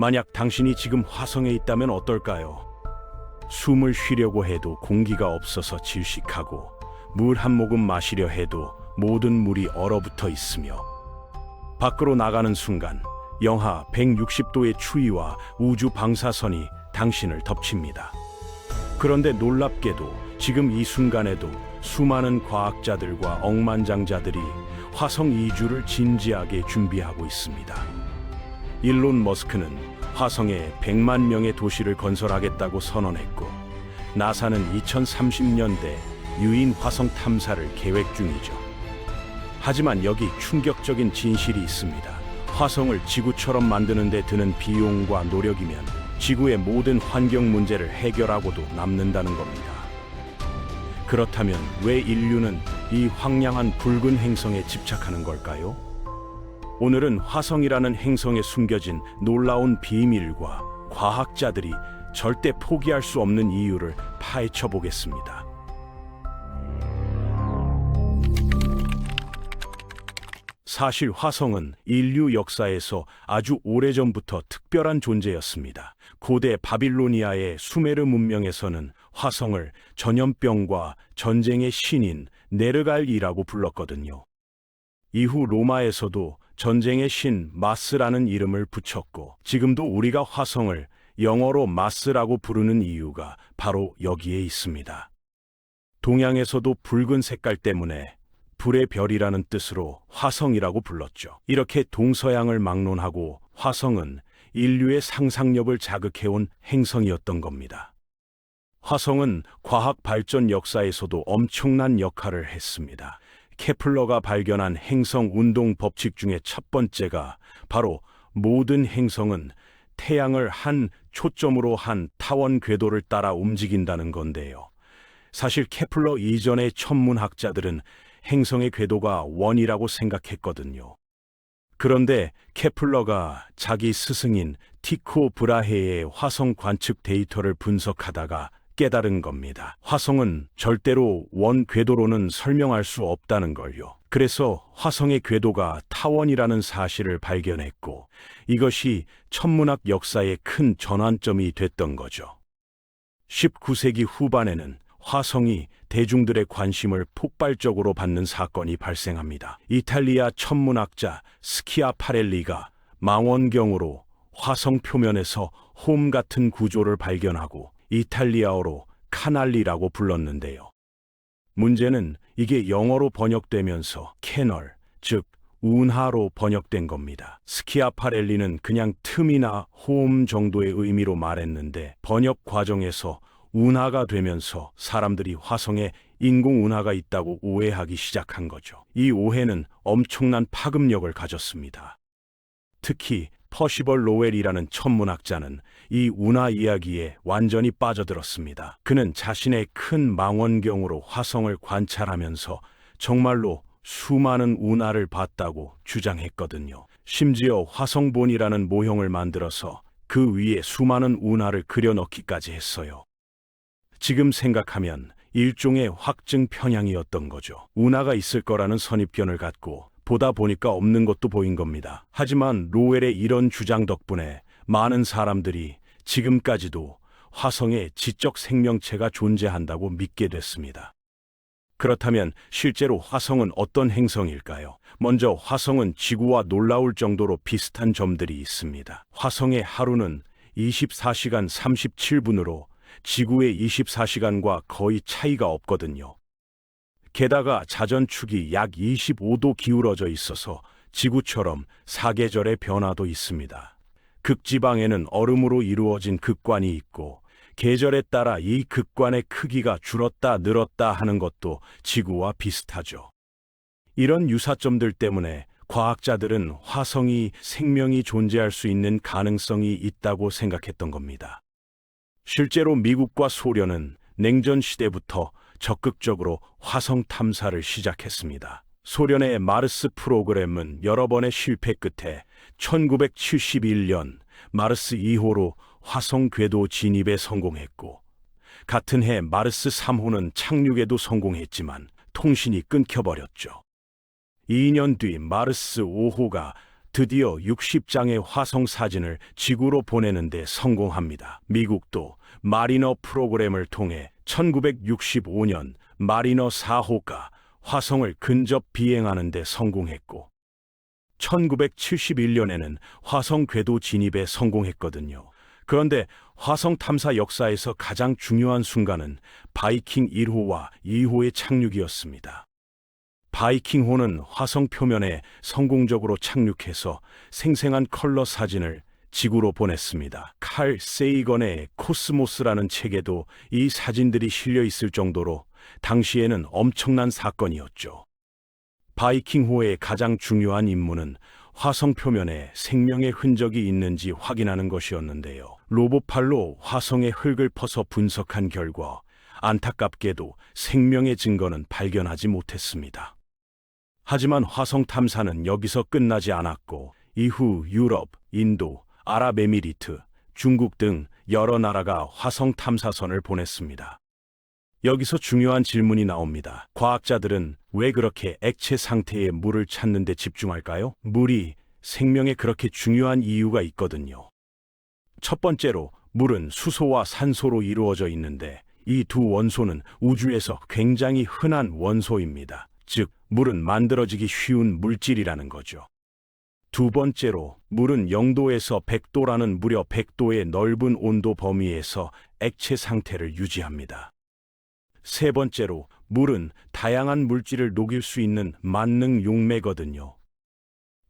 만약 당신이 지금 화성에 있다면 어떨까요? 숨을 쉬려고 해도 공기가 없어서 질식하고 물 한 모금 마시려 해도 모든 물이 얼어붙어 있으며 밖으로 나가는 순간 영하 160도의 추위와 우주 방사선이 당신을 덮칩니다. 그런데 놀랍게도 지금 이 순간에도 수많은 과학자들과 억만장자들이 화성 이주를 진지하게 준비하고 있습니다. 일론 머스크는 화성에 100만 명의 도시를 건설하겠다고 선언했고 나사는 2030년대 유인 화성 탐사를 계획 중이죠. 하지만 여기 충격적인 진실이 있습니다. 화성을 지구처럼 만드는 데 드는 비용과 노력이면 지구의 모든 환경 문제를 해결하고도 남는다는 겁니다. 그렇다면 왜 인류는 이 황량한 붉은 행성에 집착하는 걸까요? 오늘은 화성이라는 행성에 숨겨진 놀라운 비밀과 과학자들이 절대 포기할 수 없는 이유를 파헤쳐 보겠습니다. 사실 화성은 인류 역사에서 아주 오래전부터 특별한 존재였습니다. 고대 바빌로니아의 수메르 문명에서는 화성을 전염병과 전쟁의 신인 네르갈이라고 불렀거든요. 이후 로마에서도 전쟁의 신 마스라는 이름을 붙였고 지금도 우리가 화성을 영어로 마스라고 부르는 이유가 바로 여기에 있습니다. 동양에서도 붉은 색깔 때문에 불의 별이라는 뜻으로 화성이라고 불렀죠. 이렇게 동서양을 막론하고 화성은 인류의 상상력을 자극해온 행성이었던 겁니다. 화성은 과학 발전 역사에서도 엄청난 역할을 했습니다. 케플러가 발견한 행성 운동 법칙 중에 첫 번째가 바로 모든 행성은 태양을 한 초점으로 한 타원 궤도를 따라 움직인다는 건데요. 사실 케플러 이전의 천문학자들은 행성의 궤도가 원이라고 생각했거든요. 그런데 케플러가 자기 스승인 티코 브라헤의 화성 관측 데이터를 분석하다가 깨달은 겁니다. 화성은 절대로 원 궤도로는 설명할 수 없다는 걸요. 그래서 화성의 궤도가 타원이라는 사실을 발견했고 이것이 천문학 역사의 큰 전환점이 됐던 거죠. 19세기 후반에는 화성이 대중들의 관심을 폭발적으로 받는 사건이 발생합니다. 이탈리아 천문학자 스키아파렐리가 망원경으로 화성 표면에서 홈 같은 구조를 발견하고 이탈리아어로 카날리라고 불렀는데요. 문제는 이게 영어로 번역되면서 캐널, 즉 운하로 번역된 겁니다. 스키아파렐리는 그냥 틈이나 홈 정도의 의미로 말했는데 번역 과정에서 운하가 되면서 사람들이 화성에 인공 운하가 있다고 오해하기 시작한 거죠. 이 오해는 엄청난 파급력을 가졌습니다. 특히 퍼시벌 로웰이라는 천문학자는 이 운하 이야기에 완전히 빠져들었습니다. 그는 자신의 큰 망원경으로 화성을 관찰하면서 정말로 수많은 운하를 봤다고 주장했거든요. 심지어 화성본이라는 모형을 만들어서 그 위에 수많은 운하를 그려넣기까지 했어요. 지금 생각하면 일종의 확증 편향이었던 거죠. 운하가 있을 거라는 선입견을 갖고 보다 보니까 없는 것도 보인 겁니다. 하지만 로웰의 이런 주장 덕분에 많은 사람들이 지금까지도 화성에 지적 생명체가 존재한다고 믿게 됐습니다. 그렇다면 실제로 화성은 어떤 행성일까요? 먼저 화성은 지구와 놀라울 정도로 비슷한 점들이 있습니다. 화성의 하루는 24시간 37분으로 지구의 24시간과 거의 차이가 없거든요. 게다가 자전축이 약 25도 기울어져 있어서 지구처럼 사계절의 변화도 있습니다. 극지방에는 얼음으로 이루어진 극관이 있고 계절에 따라 이 극관의 크기가 줄었다 늘었다 하는 것도 지구와 비슷하죠. 이런 유사점들 때문에 과학자들은 화성이 생명이 존재할 수 있는 가능성이 있다고 생각했던 겁니다. 실제로 미국과 소련은 냉전 시대부터 적극적으로 화성 탐사를 시작했습니다. 소련의 마르스 프로그램은 여러 번의 실패 끝에 1971년 마르스 2호로 화성 궤도 진입에 성공했고 같은 해 마르스 3호는 착륙에도 성공했지만 통신이 끊겨버렸죠. 2년 뒤 마르스 5호가 드디어 60장의 화성 사진을 지구로 보내는데 성공합니다. 미국도 마리너 프로그램을 통해 1965년 마리너 4호가 화성을 근접 비행하는 데 성공했고 1971년에는 화성 궤도 진입에 성공했거든요. 그런데 화성 탐사 역사에서 가장 중요한 순간은 바이킹 1호와 2호의 착륙이었습니다. 바이킹호는 화성 표면에 성공적으로 착륙해서 생생한 컬러 사진을 지구로 보냈습니다. 칼 세이건의 코스모스라는 책에도 이 사진들이 실려 있을 정도로 당시에는 엄청난 사건이었죠. 바이킹호의 가장 중요한 임무는 화성 표면에 생명의 흔적이 있는지 확인하는 것이었는데요. 로봇팔로 화성의 흙을 퍼서 분석한 결과 안타깝게도 생명의 증거는 발견하지 못했습니다. 하지만 화성 탐사는 여기서 끝나지 않았고 이후 유럽, 인도, 아랍에미리트, 중국 등 여러 나라가 화성 탐사선을 보냈습니다. 여기서 중요한 질문이 나옵니다. 과학자들은 왜 그렇게 액체 상태의 물을 찾는 데 집중할까요? 물이 생명에 그렇게 중요한 이유가 있거든요. 첫 번째로 물은 수소와 산소로 이루어져 있는데 이 두 원소는 우주에서 굉장히 흔한 원소입니다. 즉, 물은 만들어지기 쉬운 물질이라는 거죠. 두 번째로 물은 0도에서 100도라는 무려 100도의 넓은 온도 범위에서 액체 상태를 유지합니다. 세 번째로 물은 다양한 물질을 녹일 수 있는 만능 용매거든요.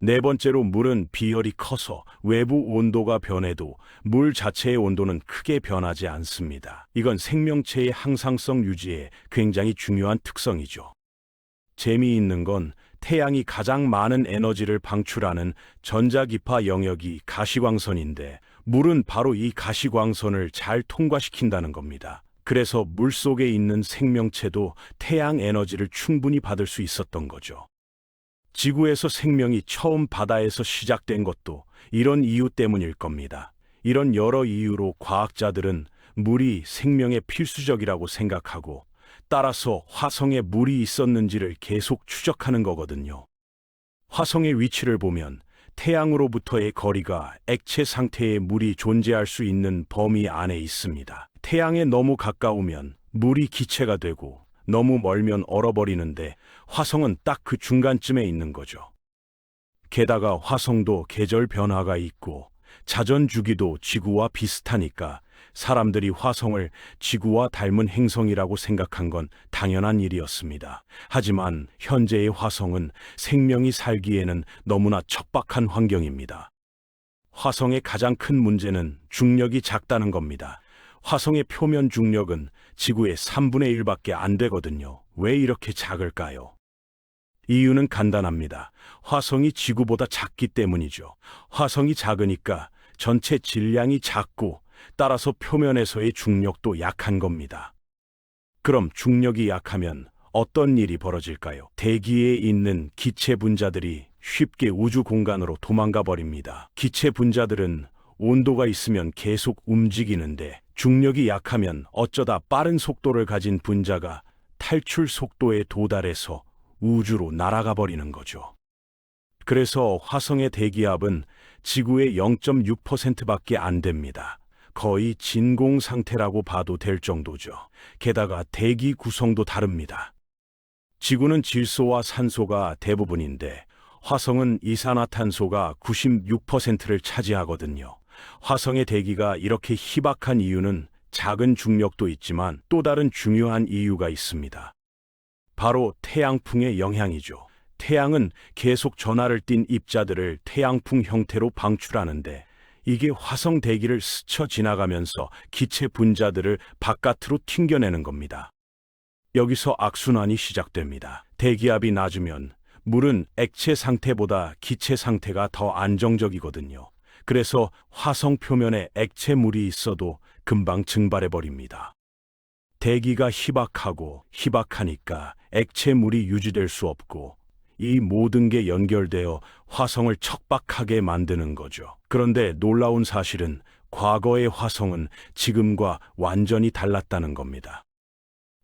네 번째로 물은 비열이 커서 외부 온도가 변해도 물 자체의 온도는 크게 변하지 않습니다. 이건 생명체의 항상성 유지에 굉장히 중요한 특성이죠. 재미있는 건 태양이 가장 많은 에너지를 방출하는 전자기파 영역이 가시광선인데 물은 바로 이 가시광선을 잘 통과시킨다는 겁니다. 그래서 물 속에 있는 생명체도 태양 에너지를 충분히 받을 수 있었던 거죠. 지구에서 생명이 처음 바다에서 시작된 것도 이런 이유 때문일 겁니다. 이런 여러 이유로 과학자들은 물이 생명의 필수적이라고 생각하고 따라서 화성에 물이 있었는지를 계속 추적하는 거거든요. 화성의 위치를 보면 태양으로부터의 거리가 액체 상태의 물이 존재할 수 있는 범위 안에 있습니다. 태양에 너무 가까우면 물이 기체가 되고 너무 멀면 얼어버리는데 화성은 딱 그 중간쯤에 있는 거죠. 게다가 화성도 계절 변화가 있고 자전 주기도 지구와 비슷하니까 사람들이 화성을 지구와 닮은 행성이라고 생각한 건 당연한 일이었습니다. 하지만 현재의 화성은 생명이 살기에는 너무나 척박한 환경입니다. 화성의 가장 큰 문제는 중력이 작다는 겁니다. 화성의 표면 중력은 지구의 3분의 1밖에 안 되거든요. 왜 이렇게 작을까요? 이유는 간단합니다. 화성이 지구보다 작기 때문이죠. 화성이 작으니까 전체 질량이 작고 따라서 표면에서의 중력도 약한 겁니다. 그럼 중력이 약하면 어떤 일이 벌어질까요? 대기에 있는 기체 분자들이 쉽게 우주 공간으로 도망가 버립니다. 기체 분자들은 온도가 있으면 계속 움직이는데 중력이 약하면 어쩌다 빠른 속도를 가진 분자가 탈출 속도에 도달해서 우주로 날아가 버리는 거죠. 그래서 화성의 대기압은 지구의 0.6%밖에 안 됩니다. 거의 진공 상태라고 봐도 될 정도죠. 게다가 대기 구성도 다릅니다. 지구는 질소와 산소가 대부분인데 화성은 이산화탄소가 96%를 차지하거든요. 화성의 대기가 이렇게 희박한 이유는 작은 중력도 있지만 또 다른 중요한 이유가 있습니다. 바로 태양풍의 영향이죠. 태양은 계속 전하를 띤 입자들을 태양풍 형태로 방출하는데 이게 화성 대기를 스쳐 지나가면서 기체 분자들을 바깥으로 튕겨내는 겁니다. 여기서 악순환이 시작됩니다. 대기압이 낮으면 물은 액체 상태보다 기체 상태가 더 안정적이거든요. 그래서 화성 표면에 액체 물이 있어도 금방 증발해 버립니다. 대기가 희박하고 희박하니까 액체 물이 유지될 수 없고 이 모든 게 연결되어 화성을 척박하게 만드는 거죠. 그런데 놀라운 사실은 과거의 화성은 지금과 완전히 달랐다는 겁니다.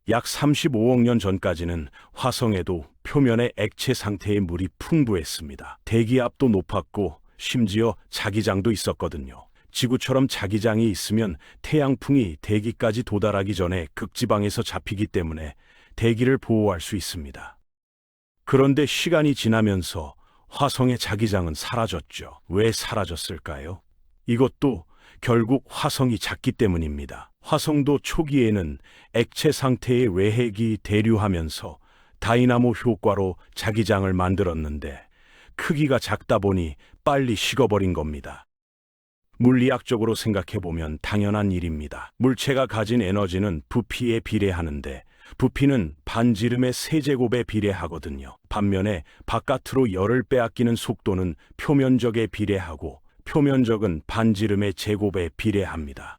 약 35억 년 전까지는 화성에도 표면에 액체 상태의 물이 풍부했습니다. 대기압도 높았고 심지어 자기장도 있었거든요. 지구처럼 자기장이 있으면 태양풍이 대기까지 도달하기 전에 극지방에서 잡히기 때문에 대기를 보호할 수 있습니다. 그런데 시간이 지나면서 화성의 자기장은 사라졌죠. 왜 사라졌을까요? 이것도 결국 화성이 작기 때문입니다. 화성도 초기에는 액체 상태의 외핵이 대류하면서 다이나모 효과로 자기장을 만들었는데 크기가 작다 보니 빨리 식어버린 겁니다. 물리학적으로 생각해보면 당연한 일입니다. 물체가 가진 에너지는 부피에 비례하는데 부피는 반지름의 세제곱에 비례하거든요. 반면에 바깥으로 열을 빼앗기는 속도는 표면적에 비례하고 표면적은 반지름의 제곱에 비례합니다.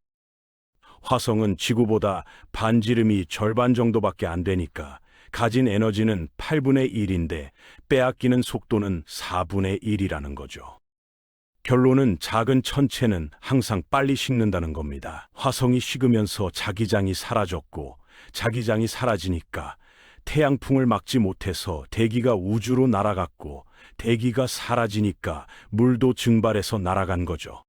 화성은 지구보다 반지름이 절반 정도밖에 안 되니까 가진 에너지는 8분의 1인데 빼앗기는 속도는 4분의 1이라는 거죠. 결론은 작은 천체는 항상 빨리 식는다는 겁니다. 화성이 식으면서 자기장이 사라졌고 자기장이 사라지니까 태양풍을 막지 못해서 대기가 우주로 날아갔고 대기가 사라지니까 물도 증발해서 날아간 거죠.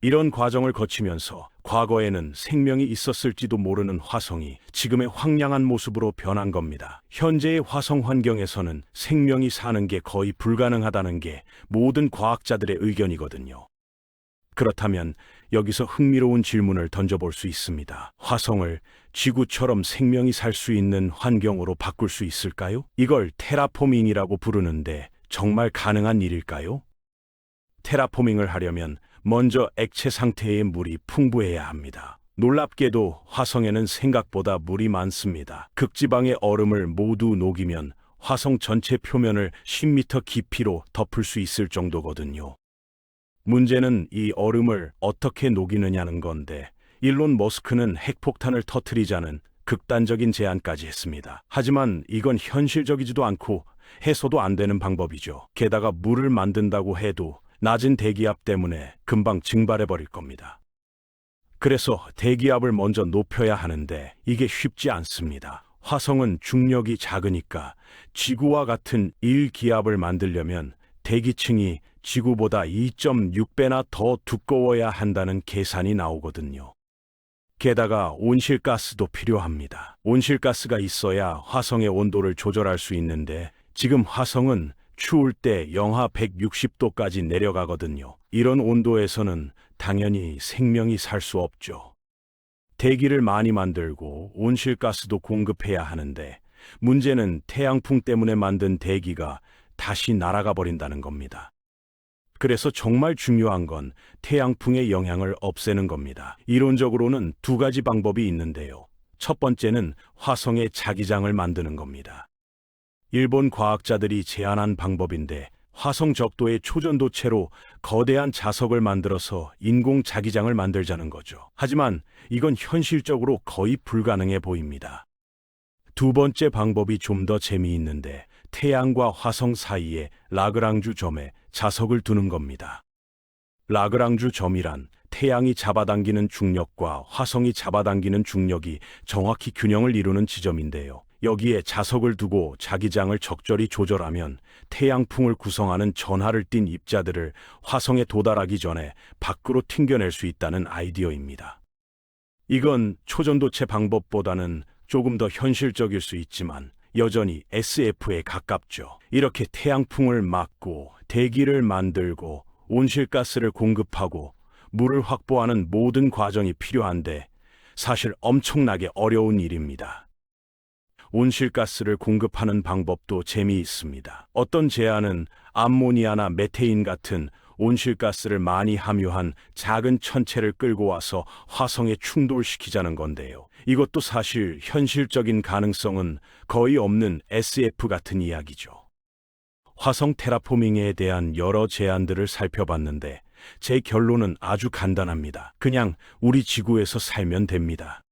이런 과정을 거치면서 과거에는 생명이 있었을지도 모르는 화성이 지금의 황량한 모습으로 변한 겁니다. 현재의 화성 환경에서는 생명이 사는 게 거의 불가능하다는 게 모든 과학자들의 의견이거든요. 그렇다면 여기서 흥미로운 질문을 던져볼 수 있습니다. 화성을 지구처럼 생명이 살 수 있는 환경으로 바꿀 수 있을까요? 이걸 테라포밍이라고 부르는데 정말 가능한 일일까요? 테라포밍을 하려면 먼저 액체 상태의 물이 풍부해야 합니다. 놀랍게도 화성에는 생각보다 물이 많습니다. 극지방의 얼음을 모두 녹이면 화성 전체 표면을 10m 깊이로 덮을 수 있을 정도거든요. 문제는 이 얼음을 어떻게 녹이느냐는 건데 일론 머스크는 핵폭탄을 터트리자는 극단적인 제안까지 했습니다. 하지만 이건 현실적이지도 않고 해서도 안 되는 방법이죠. 게다가 물을 만든다고 해도 낮은 대기압 때문에 금방 증발해 버릴 겁니다. 그래서 대기압을 먼저 높여야 하는데 이게 쉽지 않습니다. 화성은 중력이 작으니까 지구와 같은 1기압을 만들려면 대기층이 지구보다 2.6배나 더 두꺼워야 한다는 계산이 나오거든요. 게다가 온실가스도 필요합니다. 온실가스가 있어야 화성의 온도를 조절할 수 있는데 지금 화성은 추울 때 영하 160도까지 내려가거든요. 이런 온도에서는 당연히 생명이 살 수 없죠. 대기를 많이 만들고 온실가스도 공급해야 하는데 문제는 태양풍 때문에 만든 대기가 다시 날아가 버린다는 겁니다. 그래서 정말 중요한 건 태양풍의 영향을 없애는 겁니다. 이론적으로는 두 가지 방법이 있는데요. 첫 번째는 화성의 자기장을 만드는 겁니다. 일본 과학자들이 제안한 방법인데 화성 적도의 초전도체로 거대한 자석을 만들어서 인공 자기장을 만들자는 거죠. 하지만 이건 현실적으로 거의 불가능해 보입니다. 두 번째 방법이 좀 더 재미있는데 태양과 화성 사이에 라그랑주 점에 자석을 두는 겁니다. 라그랑주 점이란 태양이 잡아당기는 중력과 화성이 잡아당기는 중력이 정확히 균형을 이루는 지점인데요. 여기에 자석을 두고 자기장을 적절히 조절하면 태양풍을 구성하는 전하를 띤 입자들을 화성에 도달하기 전에 밖으로 튕겨낼 수 있다는 아이디어입니다. 이건 초전도체 방법보다는 조금 더 현실적일 수 있지만 여전히 SF에 가깝죠. 이렇게 태양풍을 막고 대기를 만들고 온실가스를 공급하고 물을 확보하는 모든 과정이 필요한데 사실 엄청나게 어려운 일입니다. 온실가스를 공급하는 방법도 재미있습니다. 어떤 제안은 암모니아나 메테인 같은 온실가스를 많이 함유한 작은 천체를 끌고 와서 화성에 충돌시키자는 건데요. 이것도 사실 현실적인 가능성은 거의 없는 SF 같은 이야기죠. 화성 테라포밍에 대한 여러 제안들을 살펴봤는데 제 결론은 아주 간단합니다. 그냥 우리 지구에서 살면 됩니다.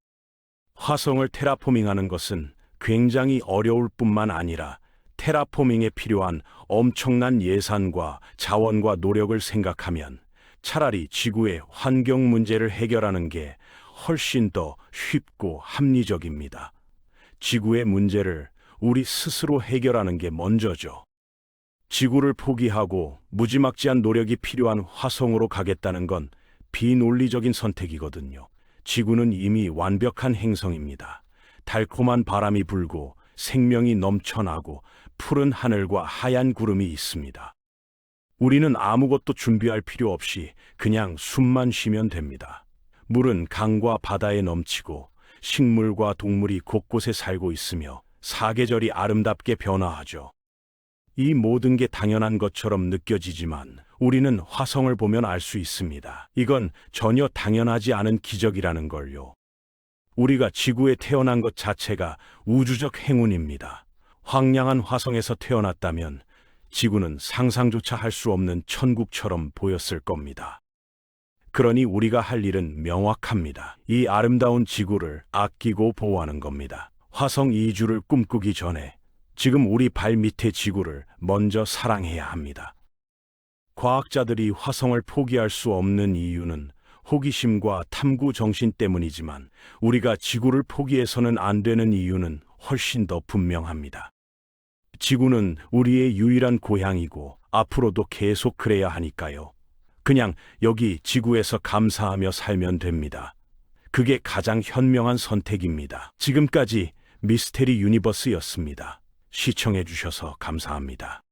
화성을 테라포밍하는 것은 굉장히 어려울 뿐만 아니라 테라포밍에 필요한 엄청난 예산과 자원과 노력을 생각하면 차라리 지구의 환경 문제를 해결하는 게 훨씬 더 쉽고 합리적입니다. 지구의 문제를 우리 스스로 해결하는 게 먼저죠. 지구를 포기하고 무지막지한 노력이 필요한 화성으로 가겠다는 건 비논리적인 선택이거든요. 지구는 이미 완벽한 행성입니다. 달콤한 바람이 불고 생명이 넘쳐나고 푸른 하늘과 하얀 구름이 있습니다. 우리는 아무것도 준비할 필요 없이 그냥 숨만 쉬면 됩니다. 물은 강과 바다에 넘치고 식물과 동물이 곳곳에 살고 있으며 사계절이 아름답게 변화하죠. 이 모든 게 당연한 것처럼 느껴지지만 우리는 화성을 보면 알 수 있습니다. 이건 전혀 당연하지 않은 기적이라는 걸요. 우리가 지구에 태어난 것 자체가 우주적 행운입니다. 황량한 화성에서 태어났다면 지구는 상상조차 할 수 없는 천국처럼 보였을 겁니다. 그러니 우리가 할 일은 명확합니다. 이 아름다운 지구를 아끼고 보호하는 겁니다. 화성 이주를 꿈꾸기 전에 지금 우리 발 밑에 지구를 먼저 사랑해야 합니다. 과학자들이 화성을 포기할 수 없는 이유는 호기심과 탐구 정신 때문이지만 우리가 지구를 포기해서는 안 되는 이유는 훨씬 더 분명합니다. 지구는 우리의 유일한 고향이고 앞으로도 계속 그래야 하니까요. 그냥 여기 지구에서 감사하며 살면 됩니다. 그게 가장 현명한 선택입니다. 지금까지 미스테리 유니버스였습니다. 시청해 주셔서 감사합니다.